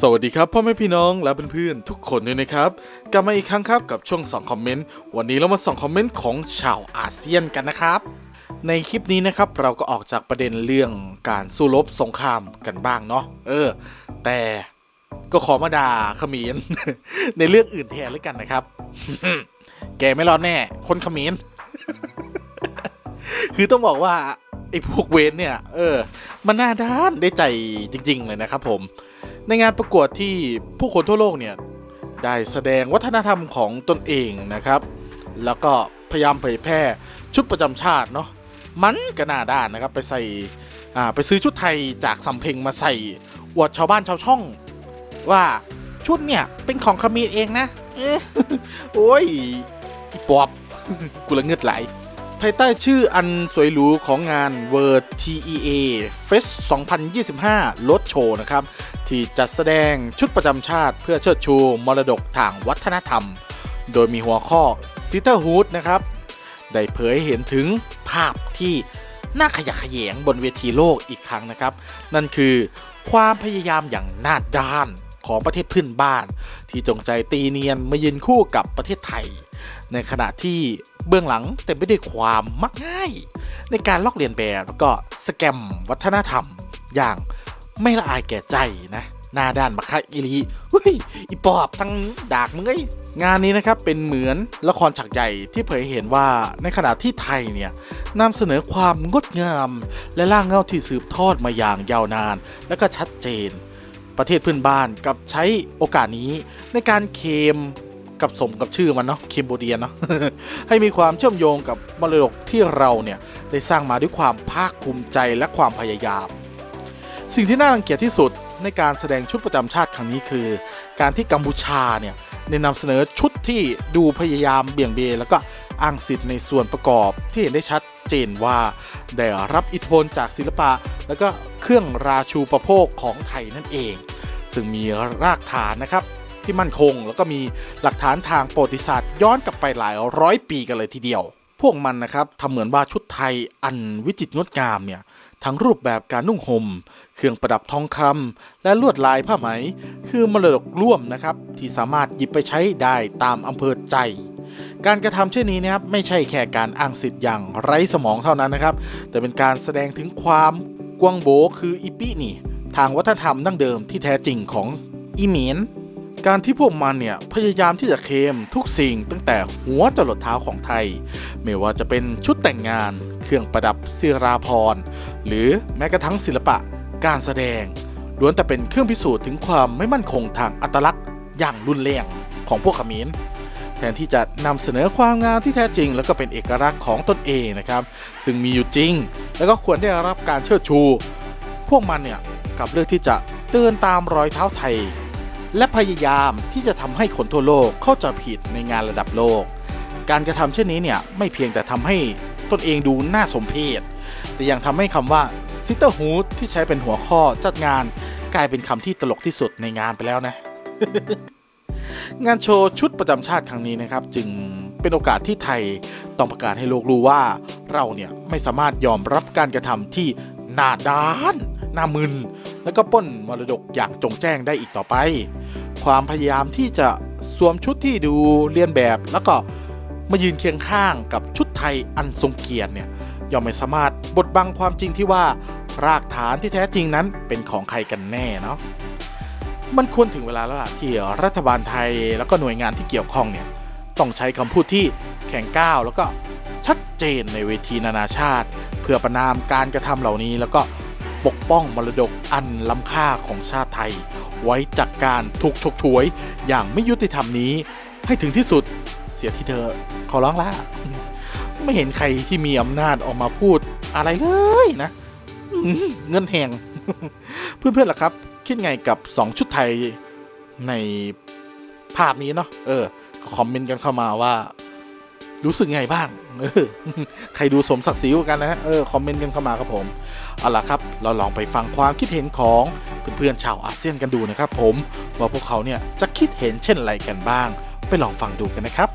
สวัสดีครับพ่อแม่พี่น้องและเพื่อนๆทุกคนด้วยนะครับ กลับมาอีกครั้งครับกับช่วงส่องคอมเมนต์ วันนี้เรามาส่องคอมเมนต์ของชาวอาเซียนกันนะครับ ในคลิปนี้นะครับเราก็ออกจากประเด็นเรื่องการสู้รบสงครามกันบ้างเนาะเออ แต่ก็ขอมาด่าขมรในเรื่องอื่นแทนแล้วกันนะครับ แกไม่รอดแน่ คนขมรคือต้องบอกว่าไอ้พวกเวนเนี่ย เออ มันน่าด้านได้ใจจริง ๆ เลยนะครับผม ในงานประกวดที่ผู้คนทั่วโลกเนี่ยได้แสดงวัฒนธรรมของตนเองนะครับ แล้วก็พยายามเผยแพร่ชุดประจำชาติเนาะมันก็น่าด้านนะครับไปใส่อ่าไปซื้อชุดไทยจากสำเพ็งมาใส่อวดชาวบ้านชาวช่อง ว่าชุดเนี่ยเป็นของขมีเองนะเอ๊ะโอ้ยปอบกูละเงือดไหล ภายใต้ชื่ออันสวยหรูของงาน World TEA Fest 2025 รถโชว์นะครับ ที่จัดแสดงชุดประจำชาติเพื่อเชิดชูมรดกทางวัฒนธรรม โดยมีหัวข้อ Sisterhood นะครับ ได้เผยให้เห็นถึงภาพที่น่าขยะแขยงบนเวทีโลกอีกครั้งนะครับ นั่นคือความพยายามอย่างหน้าด้านของประเทศเพื่อนบ้าน ที่จงใจตีเนียนมายืนคู่กับประเทศไทย ในขณะที่เบื้องหลังเต็มไปด้วยความมักง่าย ในการลอกเลียนแบบแล้วก็สแกมวัฒนธรรมอย่างไม่ละอายแก่ใจนะหน้าด้านมาคะอิลีเฮ้ยอีปอบทั้งดากมึงไองานนี้นะครับเป็นเหมือนละครฉากใหญ่ที่เผยเห็นว่าในขณะที่ไทยเนี่ยนำเสนอความงดงาม และล่างเงาที่สืบทอดมาอย่างยาวนาน และก็ชัดเจน ประเทศเพื่อนบ้านกับใช้โอกาสนี้ในการเคม กับสมกับชื่อมันเนาะเคมโบเดียเนาะให้มีความเชื่อมโยงกับมรดกที่เราเนี่ยได้สร้างมาด้วยความภาคภูมิใจและความพยายาม สิ่งที่น่ารังเกียจที่สุดในการแสดงชุดประจำชาติครั้งนี้คือ การที่กัมพูชาเนี่ยได้นำเสนอชุดที่ดูพยายามเบี่ยงเบนแล้วก็อ้างสิทธิ์ในส่วนประกอบที่เห็นได้ชัดเจนว่า ได้รับอิทธิพลจากศิลปะ แล้วก็เครื่องราชูประโภคของไทยนั่นเอง ซึ่งมีรากฐานนะครับ ที่มั่นคง แล้วก็มีหลักฐานทางประวัติศาสตร์ย้อนกลับไปหลายร้อยปีกันเลยทีเดียว พวกมันนะครับทำเหมือนว่าชุดไทยอันวิจิตรงดงามเนี่ยทั้งรูปแบบการนุ่งห่ม เครื่องประดับทองคำและลวดลายผ้าไหม คือมรดกร่วมนะครับ ที่สามารถหยิบไปใช้ได้ตามอำเภอใจ การกระทำเช่นนี้นะครับไม่ใช่แค่การอ้างสิทธิ์อย่างไร้สมองเท่านั้นนะครับ แต่เป็นการแสดงถึงความกวางโบคืออีปินี่ ทางวัฒนธรรมดั้งเดิมที่แท้จริงของอีเมียน การที่พวกมันเนี่ยพยายามที่จะเคมทุกสิ่งตั้งแต่หัวจรดเท้าของไทย ไม่ว่าจะเป็นชุดแต่งงาน เครื่องประดับศิราพรหรือแม้กระทั่งศิลปะ การแสดงล้วนแต่เป็นเครื่องพิสูจน์ถึงความไม่มั่นคงทางอัตลักษณ์อย่างรุนแรงของพวกขมรแทนที่จะนำเสนอความงามที่แท้จริง แล้วก็เป็นเอกลักษณ์ของตนเองนะครับ ซึ่งมีอยู่จริง แล้วก็ควรได้รับการเชิดชู พวกมันเนี่ยกับเลือกที่จะเดินตามรอยเท้าไทย และพยายามที่จะทำให้คนทั่วโลกเข้าใจผิดในงานระดับโลก การกระทำเช่นนี้เนี่ยไม่เพียงแต่ทำให้ตนเองดูน่าสมเพชแต่ยังทำให้คำว่า Sisterhood ที่ใช้เป็นหัวข้อจัดงานกลายเป็นคำที่ตลกที่สุดในงานไปแล้วนะ งานโชว์ชุดประจำชาติครั้งนี้นะครับ จึงเป็นโอกาสที่ไทยต้องประกาศให้โลกรู้ว่าเราเนี่ยไม่สามารถยอมรับการกระทำที่หน้าด้าน หน้ามึน แล้วก็ป้นมรดกอย่างจงแจ้งได้อีกต่อไป ความพยายามที่จะสวมชุดที่ดูเลียนแบบ แล้วก็มายืนเคียงข้างกับชุดไทยอันทรงเกียรติเนี่ยย่อมไม่สามารถบดบังความจริงที่ว่ารากฐานที่แท้จริงนั้นเป็นของใครกันแน่เนาะมันควรถึงเวลาแล้วล่ะที่รัฐบาลไทยแล้วก็หน่วยงานที่เกี่ยวข้องเนี่ยต้องใช้คำพูดที่แข็งก้าวแล้วก็ชัดเจนในเวทีนานาชาติ เพื่อประนามการกระทำเหล่านี้แล้วก็ ปกป้องมรดกอันล้ำค่าของชาติไทย ไว้จากการถูกฉกฉวย อย่างไม่ยุติธรรมนี้ ให้ถึงที่สุดเสียที่เธอขอร้องละไม่เห็นใครที่มีอำนาจออกมาพูดอะไรเลยนะเงินแหงเพื่อนๆล่ะครับ คิดไงกับ 2 ชุดไทยในภาพนี้เนาะเออคอมเมนต์กันเข้ามาว่า รู้สึกไงบ้าง เออ ใครดูสมศักดิ์ศรีกันนะเออ คอมเมนต์กันเข้ามาครับผม เอาล่ะครับ เราลองไปฟังความคิดเห็นของเพื่อนๆชาวอาเซียนกันดูนะครับ ผมว่าพวกเขาเนี่ยจะคิดเห็นเช่นไรกันบ้าง ไปลองฟังดูกันนะครับ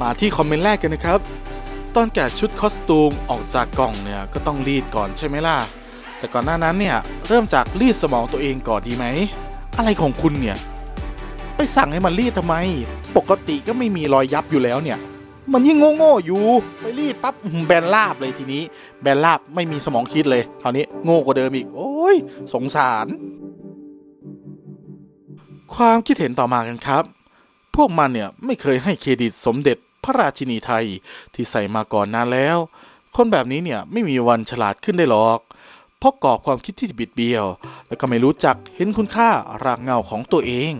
มาที่คอมเมนต์แรกกันนะครับ ตอนแกะชุดคอสตูมออกจากกล่องเนี่ยก็ต้องรีดก่อนใช่ไหมล่ะ แต่ก่อนหน้านั้นเนี่ยเริ่มจากรีดสมองตัวเองก่อนดีไหม อะไรของคุณเนี่ย ไปสั่งให้มันรีดทำไม ปกติก็ไม่มีรอยยับอยู่แล้วเนี่ย มันยิ่งโง่ๆอยู่ ไปรีดปั๊บแบนราบเลยทีนี้ แบนราบไม่มีสมองคิดเลยคราวนี้โง่กว่าเดิมอีก โอ้ย สงสาร ความคิดเห็นต่อมากันครับ พวกมันเนี่ยไม่เคยให้เครดิตสมเด็จพระราชินีไทยที่ใส่มาก่อนนานแล้ว คนแบบนี้เนี่ยไม่มีวันฉลาดขึ้นได้หรอก เพราะกรอความคิดที่บิดเบี้ยว แล้วก็ไม่รู้จักเห็นคุณค่ารากเหง้าของตัวเอง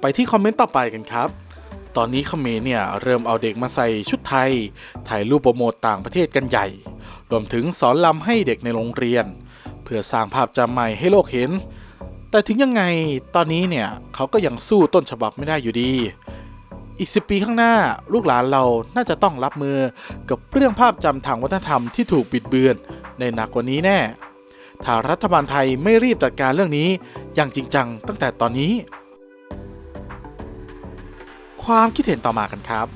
ไปที่คอมเมนต์ต่อไปกันครับ ตอนนี้เขมรเนี่ยเริ่มเอาเด็กมาใส่ชุดไทย ถ่ายรูปโปรโมตต่างประเทศกันใหญ่ รวมถึงสอนลำให้เด็กในโรงเรียน เพื่อสร้างภาพจำใหม่ให้โลกเห็น แต่ถึงยังไงตอนนี้เนี่ยเขาก็ยังสู้ต้นฉบับไม่ได้อยู่ดี อีกสิปีข้างหน้าลูกหลานเราน่าจะต้องรับมือกับเรื่องภาพจำทางวัฒนธรรมที่ถูกบิดเบือนในหนักกว่านี้แน่ถ้ารัฐบาลไทยไม่รีบจัดการเรื่องนี้อย่างจริงจังตั้งแต่ตอนนี้ ความคิดเห็นต่อมากันครับ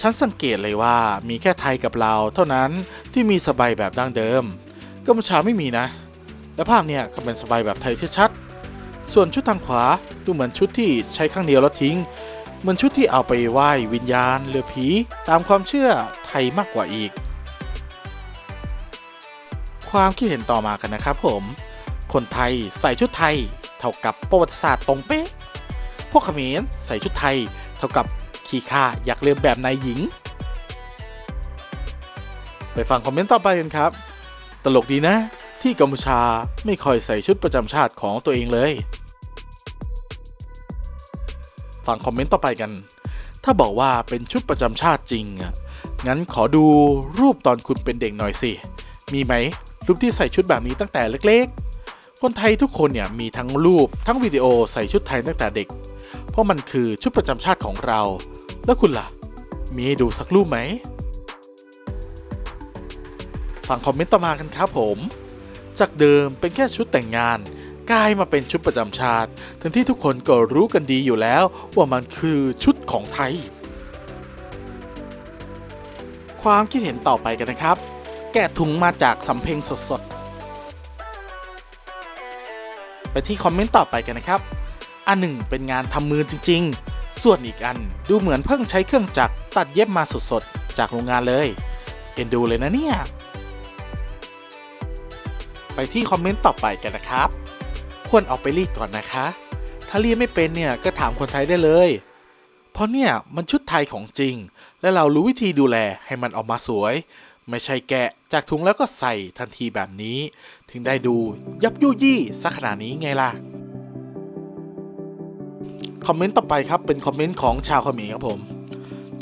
ฉันสังเกตเลยว่ามีแค่ไทยกับเราวเท่านั้นที่มีสบายแบบดั้งเดิมกัมพูชาไม่มีนะ และภาพเนี่ยก็เป็นสบายแบบไทยที่ชัดส่วนชุดทางขวาดูเหมือนชุดที่ใช้ครั้งเดียวแล้วทิ้งเหมือนชุดที่เอาไปไหว้วิญญาณหรือผีตามความเชื่อไทยมากกว่าอีก ความคิดเห็นต่อมากันนะครับผม คนไทยใส่ชุดไทย เท่ากับประวัติศาสตร์ตรงเป๊ะ พวกเขมรใส่ชุดไทย ท่ากับขี้ข้าอยากเรียนแบบนายหญิง ไปฟังคอมเมนต์ต่อไปกันครับ ตลกดีนะ ที่กัมพูชาไม่ค่อยใส่ชุดประจำชาติของตัวเองเลย ฟังคอมเมนต์ต่อไปกัน ถ้าบอกว่าเป็นชุดประจำชาติจริงอะงั้นขอดูรูปตอนคุณเป็นเด็กหน่อยสิ มีไหมรูปที่ใส่ชุดแบบนี้ตั้งแต่เล็ก ๆ คนไทยทุกคนเนี่ยมีทั้งรูปทั้งวิดีโอใส่ชุดไทยตั้งแต่เด็ก เพราะมันคือชุดประจำชาติของเรา แล้วคุณล่ะ มีให้ดูสักรูปไหม ฟังคอมเมนต์ต่อมากันครับผม จากเดิมเป็นแค่ชุดแต่งงานกลายมาเป็นชุดประจำชาติ ทั้งที่ทุกคนก็รู้กันดีอยู่แล้วว่ามันคือชุดของไทย ความคิดเห็นต่อไปกันนะครับ แกะถุงมาจากสำเพ็งสดๆ ไปที่คอมเมนต์ต่อไปกันนะครับ อันหนึ่งเป็นงานทำมือจริง ๆ ส่วนอีกอันดูเหมือนเพิ่งใช้เครื่องจักรตัดเย็บมาสดๆ จากโรงงานเลย เอ็นดูเลยนะเนี่ย ไปที่คอมเมนต์ต่อไปกันนะครับ ควรออกไปรีดก่อนนะคะ ถ้ารีดไม่เป็นเนี่ยก็ถามคนไทยได้เลย เพราะเนี่ยมันชุดไทยของจริง และเรารู้วิธีดูแลให้มันออกมาสวย ไม่ใช่แกะจากถุงแล้วก็ใส่ทันทีแบบนี้ ถึงได้ดูยับยุยี่ซะขนาดนี้ไงล่ะ คอมเมนต์ต่อไปครับเป็นคอมเมนต์ของชาวเขมรครับผม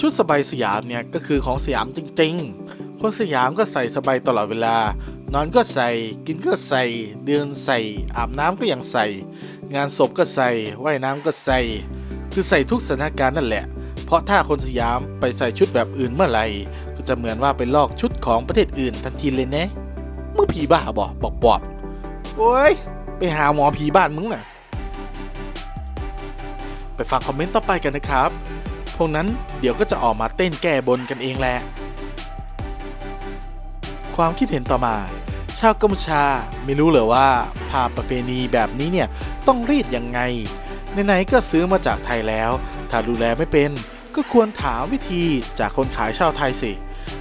ชุดสบายสยามเนี่ยก็คือของสยามจริง ๆ คนสยามก็ใส่สบายตลอดเวลา นอนก็ใส่กินก็ใส่เดินใส่ อาบน้ำก็ยังใส่ งานศพก็ใส่ว่ายน้ำก็ใส่ คือใส่ทุกสถานการณ์นั่นแหละ เพราะถ้าคนสยามไปใส่ชุดแบบอื่นเมื่อไหร่ก็จะเหมือนว่าไปลอกชุดของประเทศอื่นทันทีเลยนะเมึงผีบ้าบอบอกบอบโอ้ยไปหาหมอผีบ้านมึงน่ะ ไปฟังคอมเมนต์ต่อไปกันนะครับ พวกนั้นเดี๋ยวก็จะออกมาเต้นแก้บนกันเองแหละ ความคิดเห็นต่อมา ชาวกัมพูชาไม่รู้เหรอว่าผ้าประเพณีแบบนี้เนี่ยต้องรีดยังไง ไหนๆก็ซื้อมาจากไทยแล้ว ถ้าดูแลไม่เป็น ก็ควรถามวิธีจากคนขายชาวไทยสิ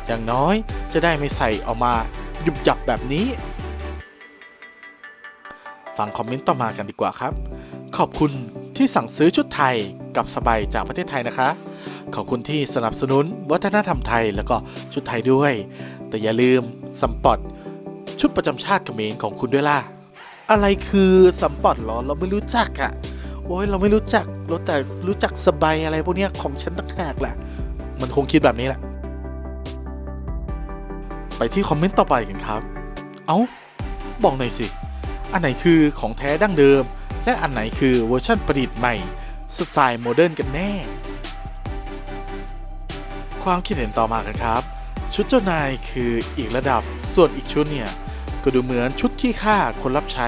อย่างน้อยจะได้ไม่ใส่ออกมาหยุบยับแบบนี้ฟังคอมเมนต์ต่อมากันดีกว่าครับ ขอบคุณ ที่สั่งซื้อชุดไทยกับสบายจากประเทศไทยนะคะ ขอบคุณที่สนับสนุนวัฒนธรรมไทยแล้วก็ชุดไทยด้วย แต่อย่าลืมสัมปอดชุดประจำชาติเขมรของคุณด้วยล่ะ อะไรคือสัมปอดหรอเราไม่รู้จักอะ่ะโอ้ยเราไม่รู้จักเราแต่รู้จักสบายอะไรพวกเนี้ยของฉันต่างหากแหละ มันคงคิดแบบนี้แหละ ไปที่คอมเมนต์ต่อไปกันครับ เอา้า บอกหน่อยสิ อันไหนคือของแท้ดั้งเดิม และอันไหนคือเวอร์ชันประดิษฐ์ใหม่สไตล์โมเดิร์นกันแน่ ความคิดเห็นต่อมากันครับ ชุดเจ้านายคืออีกระดับ ส่วนอีกชุดเนี่ย ก็ดูเหมือนชุดขี้ข้าคนรับใช้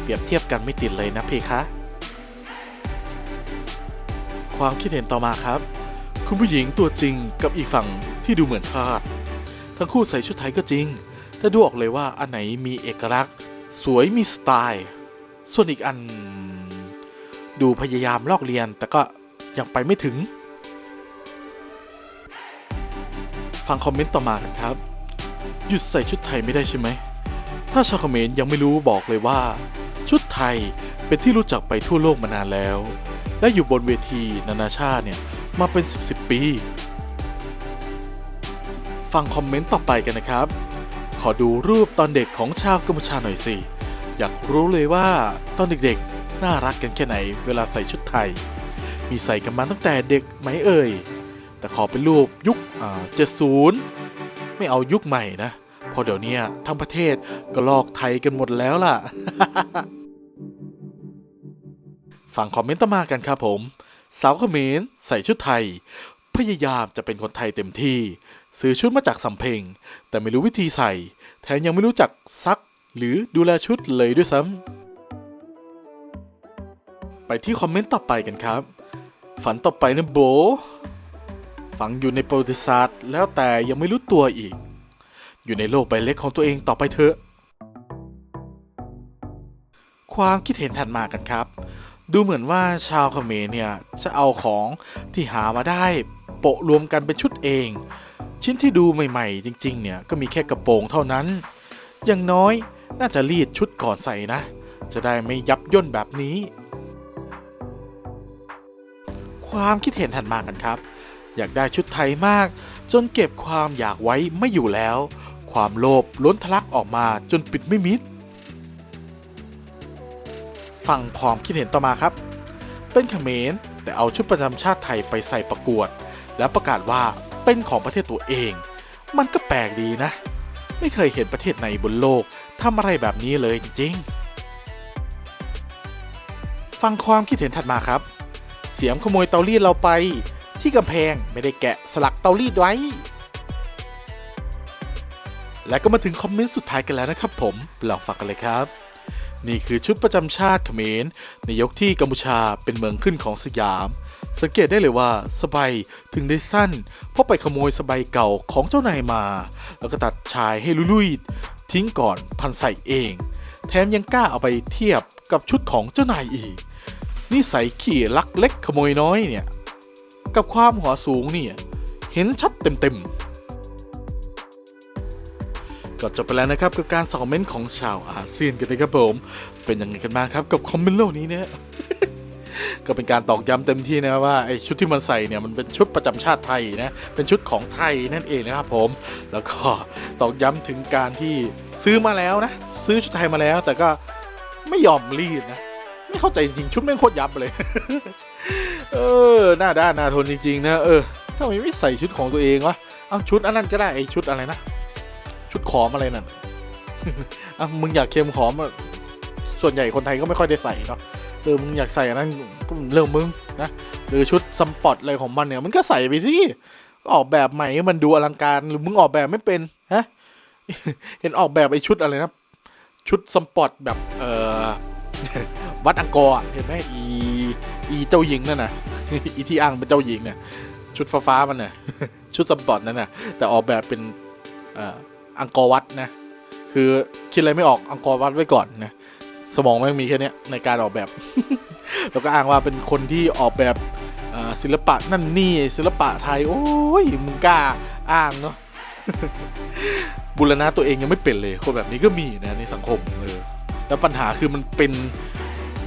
เปรียบเทียบกันไม่ติดเลยนะเพคะ ความคิดเห็นต่อมาครับ คุณผู้หญิงตัวจริงกับอีกฝั่งที่ดูเหมือนทาสทั้งคู่ใส่ชุดไทยก็จริง แต่ดูออกเลยว่าอันไหนมีเอกลักษณ์ สวยมีสไตล์ ส่วนอีกอันดูพยายามลอกเรียนแต่ก็ยังไปไม่ถึง ฟังคอมเมนต์ต่อมากันครับ หยุดใส่ชุดไทยไม่ได้ใช่ไหม ถ้าชาวเขมรยังไม่รู้บอกเลยว่า ชุดไทยเป็นที่รู้จักไปทั่วโลกมานานแล้ว และอยู่บนเวทีนานาชาติเนี่ย มาเป็น 10บสปี ฟังคอมเมนต์ต่อไปกันนะครับ ขอดูรูปตอนเด็กของชาวกัมพูชาหน่อยสิ อยากรู้เลยว่าตอนเด็กๆ น่ารักกันแค่ไหนเวลาใส่ชุดไทย มีใส่กันมาตั้งแต่เด็กไหมเอ่ย แต่ขอเป็นรูปยุคเจ็ดศูนย์ไม่เอายุคใหม่นะ พอเดี๋ยวนี้ทั้งประเทศก็ลอกไทยกันหมดแล้วล่ะฟังคอมเมนต์ต่อมากันครับผม สาวเขมรใส่ชุดไทย พยายามจะเป็นคนไทยเต็มที่ ซื้อชุดมาจากสำเพ็งแต่ไม่รู้วิธีใส่ แถมยังไม่รู้จักซัก หรือดูแลชุดเลยด้วยซ้ำ ไปที่คอมเมนต์ต่อไปกันครับ ฝันต่อไปนะโบ ฝังอยู่ในประวัติศาสตร์ แล้วแต่ยังไม่รู้ตัวอีก อยู่ในโลกใบเล็กของตัวเองต่อไปเถอะ ความคิดเห็นถัดมากันครับ ดูเหมือนว่าชาวเขมรเนี่ย จะเอาของที่หามาได้ โปะรวมกันเป็นชุดเอง ชิ้นที่ดูใหม่ ๆ จริง ๆ เนี่ย ก็มีแค่กระโปรงเท่านั้น อย่างน้อย น่าจะรีดชุดก่อนใส่นะ จะได้ไม่ยับย่นแบบนี้ ความคิดเห็นถัดมากันครับ อยากได้ชุดไทยมาก จนเก็บความอยากไว้ไม่อยู่แล้ว ความโลภล้นทะลักออกมาจนปิดไม่มิด ฟังความคิดเห็นต่อมาครับ เป็นเขมรแต่เอาชุดประจำชาติไทยไปใส่ประกวด แล้วประกาศว่าเป็นของประเทศตัวเอง มันก็แปลกดีนะ ไม่เคยเห็นประเทศไหนบนโลก ทำอะไรแบบนี้เลยจริงๆ ฟังความคิดเห็นถัดมาครับ เสียมขโมยเตารีดเราไป ที่กำแพงไม่ได้แกะสลักเตารีดไว้ และก็มาถึงคอมเมนต์สุดท้ายกันแล้วนะครับผมลองฟังกันเลยครับ นี่คือชุดประจำชาติเขมรในยกที่กัมพูชาเป็นเมืองขึ้นของสยาม สังเกตได้เลยว่าสบายถึงได้สั้น เพราะไปขโมยสบายเก่าของเจ้านายมา แล้วก็ตัดชายให้ลุย ทิ้งก่อนพันใส่เอง แถมยังกล้าเอาไปเทียบกับชุดของเจ้านายอีกนี่ใส่ขี่ลักเล็กขโมยน้อยเนี่ย กับความหัวสูงเนี่ย เห็นชัดเต็มๆ ก็จบไปแล้วนะครับกับการสอบเมนต์ของชาวอาเซียนกันนะครับผม เป็นยังไงกันบ้างครับกับคอมเมนต์โลกนี้เนี่ย ก็เป็นการตอกย้ำเต็มที่นะว่าไอชุดที่มันใส่เนี่ยมันเป็นชุดประจำชาติไทยนะเป็นชุดของไทยนั่นเองนะครับผมแล้วก็ตอกย้ำถึงการที่ซื้อมาแล้วนะซื้อชุดไทยมาแล้ว แต่ก็ไม่ยอมรีดนะไม่เข้าใจจริงชุดแม่งโคตรยับเลย เออหน้าด้านหน้าทนจริงๆนะเออทำไมไม่ใส่ชุดของตัวเองวะเอาชุดอันนั้นก็ได้ไอชุดอะไรนะชุดขอมอะไรนั่นอะมึงอยากเค็มขอมส่วนใหญ่คนไทยก็ไม่ค่อยได้ใส่เนาะ เออมึงอยากใส่อันนั้นก็เรื่องมึงนะหรือชุดซัมปอตอะไรของมันเนี่ยมันก็ใส่ไปสิก็ออกแบบใหม่ให้มันดูอลังการหรือมึงออกแบบไม่เป็นฮะเห็นออกแบบไอชุดอะไรนะชุดซัมปอตแบบเออวัดอังกอร์เห็นไหมอีอีเจ้าหญิงนั่นน่ะอีที่อ้างเป็นเจ้าหญิงเนี่ยชุดฟ้าฟ้ามันน่ะชุดซัมปอตนั่นน่ะแต่ออกแบบเป็นอออังกอร์วัดนะคือคิดอะไรไม่ออกอังกอร์วัดไว้ก่อนนะ สมองแม่งมีแค่เนี้ยในการออกแบบ แล้วก็อ้างว่าเป็นคนที่ออกแบบศิลปะนั่นนี่ศิลปะไทย โอ้ยมึงกล้าอ้างเนาะบูรณะตัวเองยังไม่เป็นเลยคนแบบนี้ก็มีนะในสังคมเออแล้วปัญหาคือมันเป็น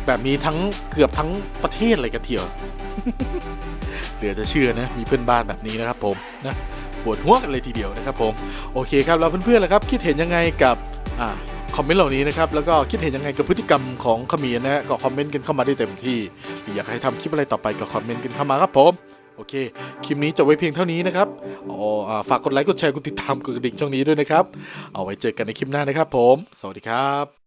แบบนี้ทั้งเกือบทั้งประเทศเลยกันเทียวเหลือจะเชื่อนะมีเพื่อนบ้านแบบนี้นะครับผมนะปวดหัวกันเลยทีเดียวนะครับผมโอเคครับแล้วเพื่อนๆล่ะครับ คิดเห็นยังไงกับอ่า คอมเมนต์เหล่านี้นะครับ แล้วก็คิดเห็นยังไงกับพฤติกรรมของขมีนะฮะก็คอมเมนต์กันเข้ามาได้เต็มที่หรืออยากให้ทำคลิปอะไรต่อไปก็คอมเมนต์กันเข้ามาครับผมโอเค คลิปนี้จบไว้เพียงเท่านี้นะครับอ๋อฝากกดไลค์ กดแชร์ กดติดตาม กดกระดิ่งช่องนี้ด้วยนะครับ เอาไว้เจอกันในคลิปหน้านะครับผม สวัสดีครับ